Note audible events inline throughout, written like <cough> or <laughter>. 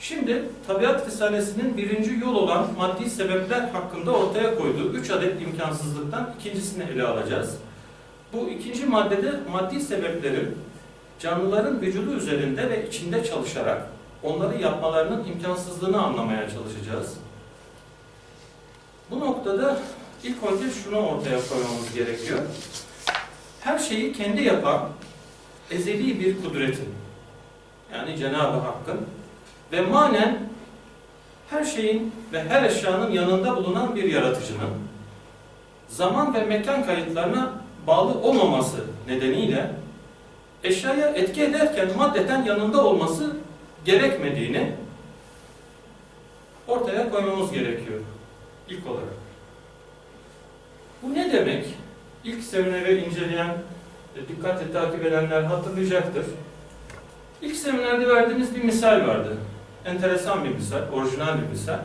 Şimdi tabiat risalesinin birinci yol olan maddi sebepler hakkında ortaya koyduğu üç adet imkansızlıktan ikincisini ele alacağız. Bu ikinci maddede maddi sebeplerin canlıların vücudu üzerinde ve içinde çalışarak onları yapmalarının imkansızlığını anlamaya çalışacağız. Bu noktada ilk önce şunu ortaya koymamız gerekiyor. Her şeyi kendi yapan ezeli bir kudretin, yani Cenab-ı Hakk'ın ve manen her şeyin ve her eşyanın yanında bulunan bir yaratıcının zaman ve mekan kayıtlarına bağlı olmaması nedeniyle eşyaya etki ederken maddeten yanında olması gerekmediğini ortaya koymamız gerekiyor ilk olarak. Bu ne demek? İlk semineri inceleyen, dikkatle takip edenler hatırlayacaktır. İlk seminerde verdiğimiz bir misal vardı. Enteresan bir misal, orijinal bir misal.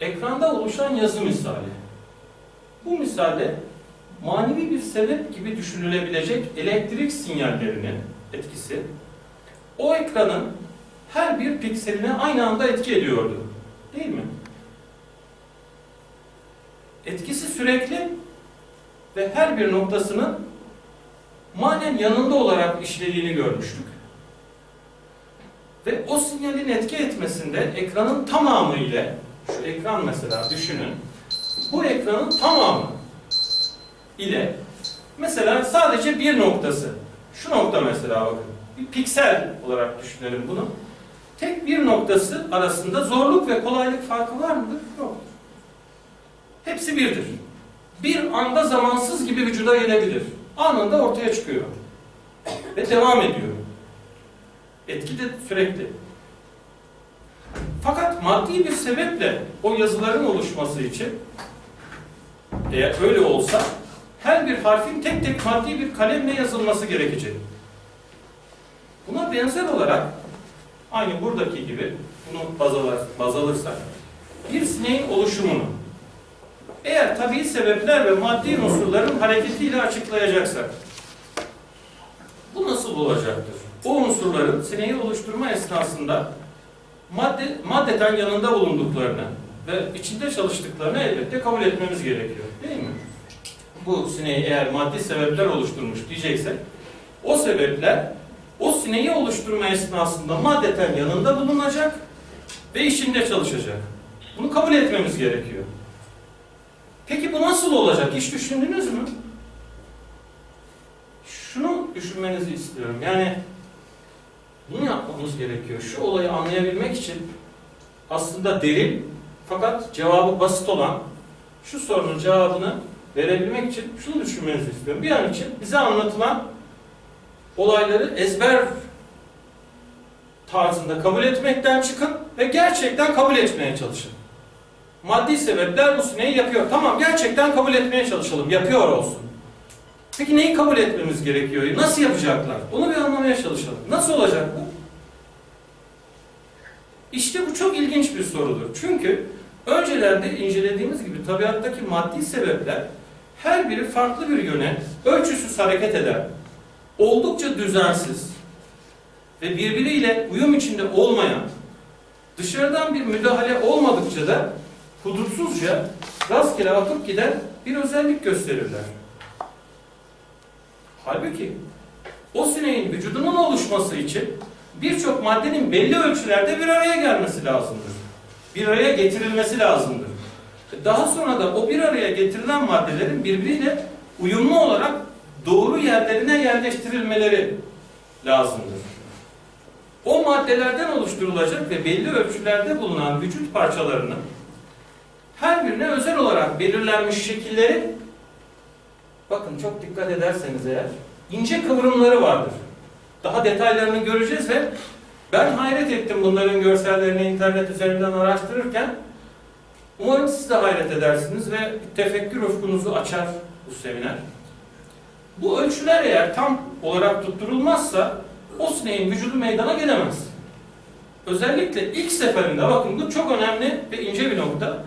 Ekranda oluşan yazı misali. Bu misalde manevi bir sebep gibi düşünülebilecek elektrik sinyallerinin etkisi o ekranın her bir pikseline aynı anda etki ediyordu. Değil mi? Etkisi sürekli ve her bir noktasının manen yanında olarak işlediğini görmüştük. Ve o sinyalin etki etmesinde ekranın tamamı ile, şu ekran mesela düşünün, bu ekranın tamamı ile mesela sadece bir noktası, şu nokta mesela bakın, bir piksel olarak düşünelim bunu. Tek bir noktası arasında zorluk ve kolaylık farkı var mıdır? Yoktur. Hepsi birdir. Bir anda zamansız gibi vücuda gelebilir. Anında ortaya çıkıyor. Ve devam ediyor. Etki de sürekli. Fakat maddi bir sebeple o yazıların oluşması için eğer öyle olsa her bir harfin tek tek maddi bir kalemle yazılması gerekecek. Buna benzer olarak aynı buradaki gibi bunu baz, alır, baz alırsak bir sineğin oluşumunu eğer tabii sebepler ve maddi unsurların hareketiyle açıklayacaksak bu nasıl olacaktır? O unsurların sineği oluşturma esnasında madde, maddeten yanında bulunduklarını ve içinde çalıştıklarını elbette kabul etmemiz gerekiyor. Değil mi? Bu sineği eğer maddi sebepler oluşturmuş diyeceksek o sebepler o sineği oluşturma esnasında maddeten yanında bulunacak ve içinde çalışacak. Bunu kabul etmemiz gerekiyor. Peki bu nasıl olacak? Hiç düşündünüz mü? Şunu düşünmenizi istiyorum. Yani bunu yapmamız gerekiyor. Şu olayı anlayabilmek için aslında derin fakat cevabı basit olan şu sorunun cevabını verebilmek için şunu düşünmenizi istiyorum. Bir an için bize anlatılan olayları ezber tarzında kabul etmekten çıkın ve gerçekten kabul etmeye çalışın. Maddi sebepler bu sineği yapıyor. Tamam gerçekten kabul etmeye çalışalım. Yapıyor olsun. Peki neyi kabul etmemiz gerekiyor? Nasıl yapacaklar? Onu bir anlamaya çalışalım. Nasıl olacak bu? İşte bu çok ilginç bir sorudur. Çünkü öncelerde incelediğimiz gibi tabiattaki maddi sebepler her biri farklı bir yöne ölçüsüz hareket eder. Oldukça düzensiz ve birbiriyle uyum içinde olmayan, dışarıdan bir müdahale olmadıkça da hudutsuzca rastgele akıp giden bir özellik gösterirler. Halbuki o sineğin vücudunun oluşması için birçok maddenin belli ölçülerde bir araya gelmesi lazımdır. Bir araya getirilmesi lazımdır. Daha sonra da o bir araya getirilen maddelerin birbiriyle uyumlu olarak doğru yerlerine yerleştirilmeleri lazımdır. O maddelerden oluşturulacak ve belli ölçülerde bulunan vücut parçalarının her birine özel olarak belirlenmiş şekilleri bakın çok dikkat ederseniz eğer ince kıvrımları vardır. Daha detaylarını göreceğiz ve ben hayret ettim bunların görsellerini internet üzerinden araştırırken. Umarım siz de hayret edersiniz ve tefekkür ufkunuzu açar bu seminer. Bu ölçüler eğer tam olarak tutturulmazsa o sineğin vücudu meydana gelemez. Özellikle ilk seferinde bakın bu çok önemli ve ince bir nokta.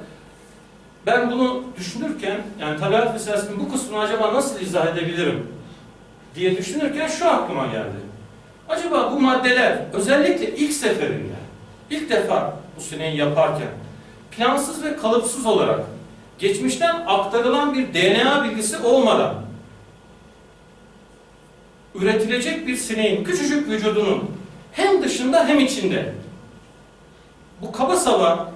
Ben bunu düşünürken yani tabiat meselesinin bu kısmını acaba nasıl izah edebilirim diye düşünürken şu aklıma geldi. Acaba bu maddeler özellikle ilk seferinde, ilk defa bu sineği yaparken plansız ve kalıpsız olarak geçmişten aktarılan bir DNA bilgisi olmadan üretilecek bir sineğin küçücük vücudunun hem dışında hem içinde bu kaba saba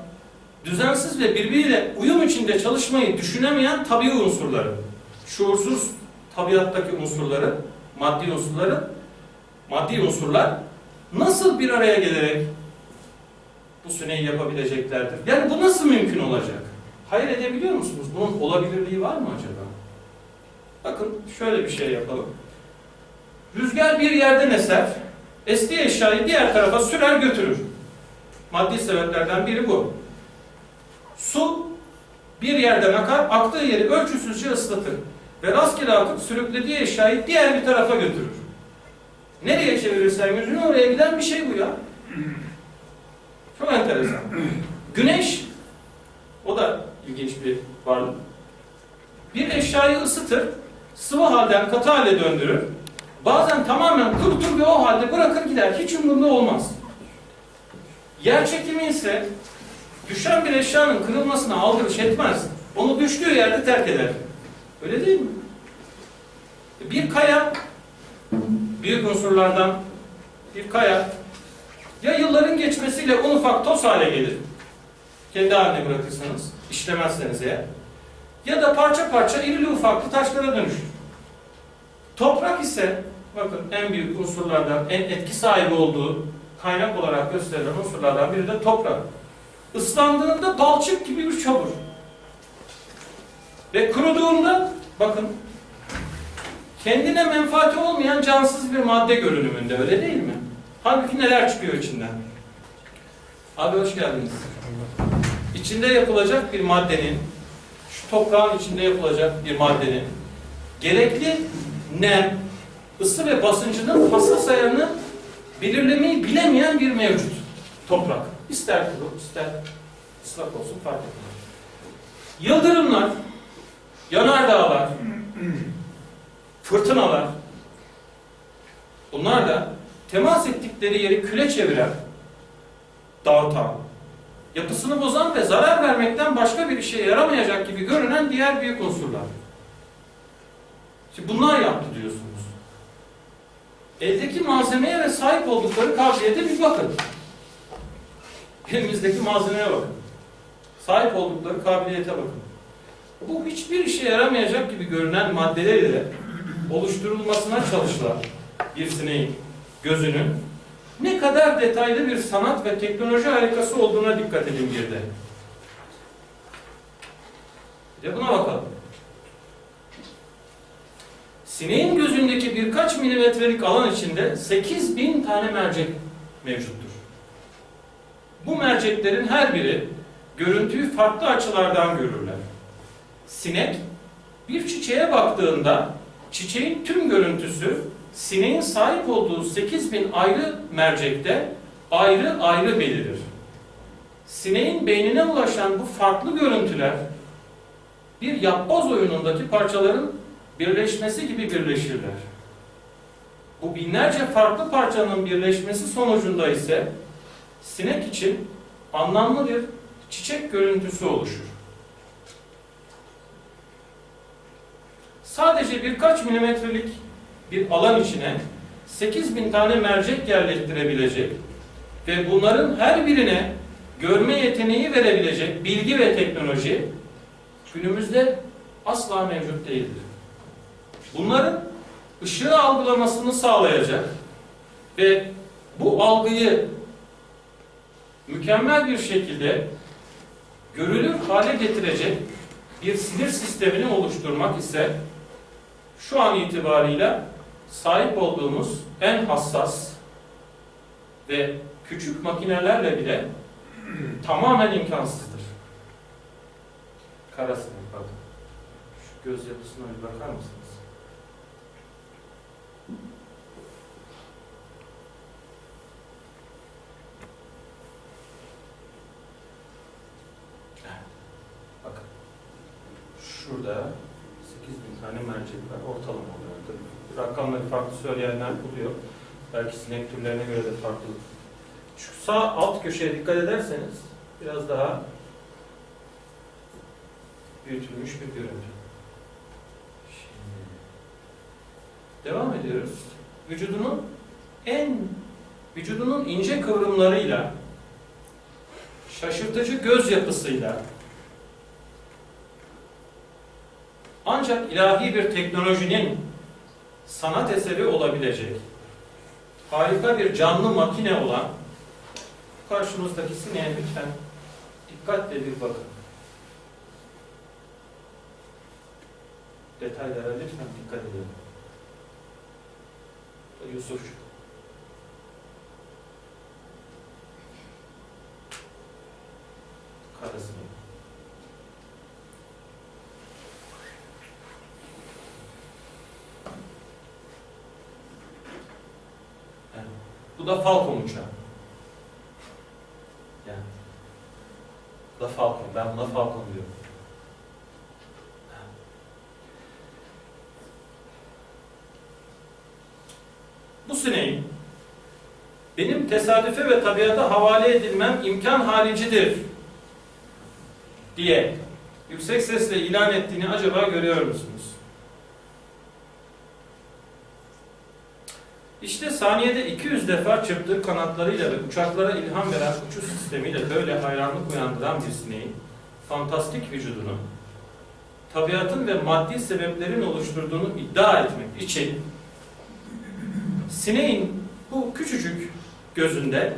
düzensiz ve birbiriyle uyum içinde çalışmayı düşünemeyen tabii unsurları, şuursuz tabiattaki unsurları, maddi unsurları, maddi unsurlar nasıl bir araya gelerek bu sineği yapabileceklerdir? Yani bu nasıl mümkün olacak? Hayal edebiliyor musunuz? Bunun olabilirliği var mı acaba? Bakın şöyle bir şey yapalım. Rüzgar bir yerden eser, estiği eşyayı diğer tarafa sürer götürür. Maddi sebeplerden biri bu. Su bir yerden akar, aktığı yeri ölçüsüzce ıslatır ve rastgele akıp sürüklediği eşyayı diğer bir tarafa götürür. Nereye çevirirsen yüzünü oraya giden bir şey bu ya. <clears throat> Çok enteresan. Güneş, o da ilginç bir varlık. Bir eşyayı ısıtır, sıvı halden katı hale döndürür. Bazen tamamen kurutur ve o halde bırakır gider. Hiç umurunda olmaz. Yer çekimi ise düşen bir eşyanın kırılmasına aldırış etmez. Onu düştüğü yerde terk eder. Öyle değil mi? Bir kaya, büyük unsurlardan bir kaya, ya yılların geçmesiyle un ufak toz hale gelir, kendi haline bırakırsanız, işlemezseniz eğer, ya da parça parça irili ufaklı taşlara dönüşür. Toprak ise, bakın en büyük unsurlardan, en etki sahibi olduğu kaynak olarak gösterilen unsurlardan biri de toprak. Islandığında balçık gibi bir çamur. Ve kuruduğunda bakın kendine menfaati olmayan cansız bir madde görünümünde öyle değil mi? Halbuki neler çıkıyor içinden? Abi hoş geldiniz. İçinde yapılacak bir maddenin, şu toprağın içinde yapılacak bir maddenin gerekli nem, ısı ve basıncının hassas ayarını belirlemeyi bilemeyen bir mevcut toprak. İster kuru, ister ıslak olsun fark etmez. Yıldırımlar, yanardağlar, fırtınalar, bunlar da temas ettikleri yeri küle çeviren, dağıtan, yapısını bozan ve zarar vermekten başka bir işe yaramayacak gibi görünen diğer büyük unsurlar. Şimdi bunlar yaptı diyorsunuz. Eldeki malzemeye ve sahip oldukları kabiliyete bir bakın. Elimizdeki malzemeye bakın. Sahip oldukları kabiliyete bakın. Bu hiçbir işe yaramayacak gibi görünen maddeler ile oluşturulmasına çalışılan bir sineğin gözünün ne kadar detaylı bir sanat ve teknoloji harikası olduğuna dikkat edin bir de. Bir de buna bakalım. Sineğin gözündeki birkaç milimetrelik alan içinde 8000 tane mercek mevcuttur. Bu merceklerin her biri görüntüyü farklı açılardan görürler. Sinek bir çiçeğe baktığında çiçeğin tüm görüntüsü sineğin sahip olduğu 8000 ayrı mercekte ayrı ayrı belirir. Sineğin beynine ulaşan bu farklı görüntüler bir yapboz oyunundaki parçaların birleşmesi gibi birleşirler. Bu binlerce farklı parçanın birleşmesi sonucunda ise sinek için anlamlı bir çiçek görüntüsü oluşur. Sadece birkaç milimetrelik bir alan içine 8000 tane mercek yerleştirebilecek ve bunların her birine görme yeteneği verebilecek bilgi ve teknoloji günümüzde asla mevcut değildir. Bunların ışığı algılamasını sağlayacak ve bu algıyı mükemmel bir şekilde görülür hale getirecek bir sinir sistemini oluşturmak ise şu an itibarıyla sahip olduğumuz en hassas ve küçük makinelerle bile <clears throat> tamamen imkansızdır. Kara sinek bakın. Şu göz yapısına bir bakar mısınız? Bakın. Şurada 8 bin tane mercek var ortalama olarak. Rakamları farklı söyleyenler buluyor. Belki sinek türlerine göre de farklı. Şu sağ alt köşeye dikkat ederseniz biraz daha büyütülmüş bir görüntü. Şimdi devam ediyoruz. Vücudunun en vücudunun ince kıvrımlarıyla şaşırtıcı göz yapısıyla ancak ilahi bir teknolojinin sanat eseri olabilecek harika bir canlı makine olan karşımızdaki sineğe lütfen dikkatle bir bakın. Detaylara lütfen dikkat edin. Yusufçuk. Karısını. Yani, bu da Falcon uçağı. Yani. Bu da Falcon. Ben buna Falcon diyorum. Bu sineğin benim tesadüfe ve tabiata havale edilmem imkan haricidir diye yüksek sesle ilan ettiğini acaba görüyor musunuz? İşte saniyede 200 defa çırptığı kanatlarıyla ve uçaklara ilham veren uçuş sistemiyle böyle hayranlık uyandıran bir sineğin fantastik vücudunu tabiatın ve maddi sebeplerin oluşturduğunu iddia etmek için sineğin bu küçücük gözünde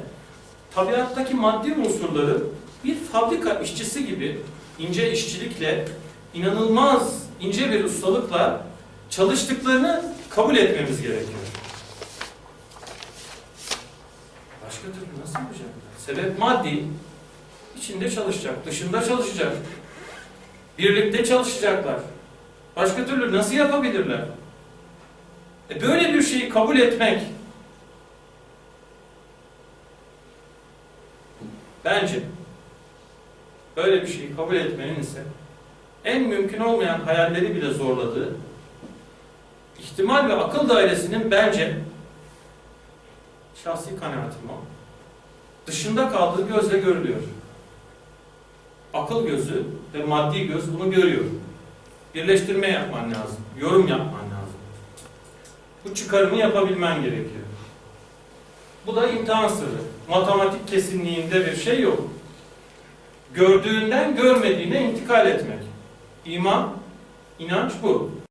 tabiattaki maddi unsurları bir fabrika işçisi gibi ince işçilikle, inanılmaz ince bir ustalıkla çalıştıklarını kabul etmemiz gerekiyor. Başka türlü nasıl yapacaklar? Sebep maddi, içinde çalışacak, dışında çalışacak. Birlikte çalışacaklar. Başka türlü nasıl yapabilirler? E böyle bir şeyi kabul etmek bence böyle bir şeyi kabul etmenin ise en mümkün olmayan hayalleri bile zorladığı ihtimal ve akıl dairesinin bence şahsi kanaatim o dışında kaldığı gözle görülüyor. Akıl gözü ve maddi göz bunu görüyor. Birleştirme yapman lazım. Yorum yapman lazım. Bu çıkarımı yapabilmen gerekiyor. Bu da imtihan sırrı. Matematik kesinliğinde bir şey yok. Gördüğünden görmediğine intikal etmek. İman, inanç bu.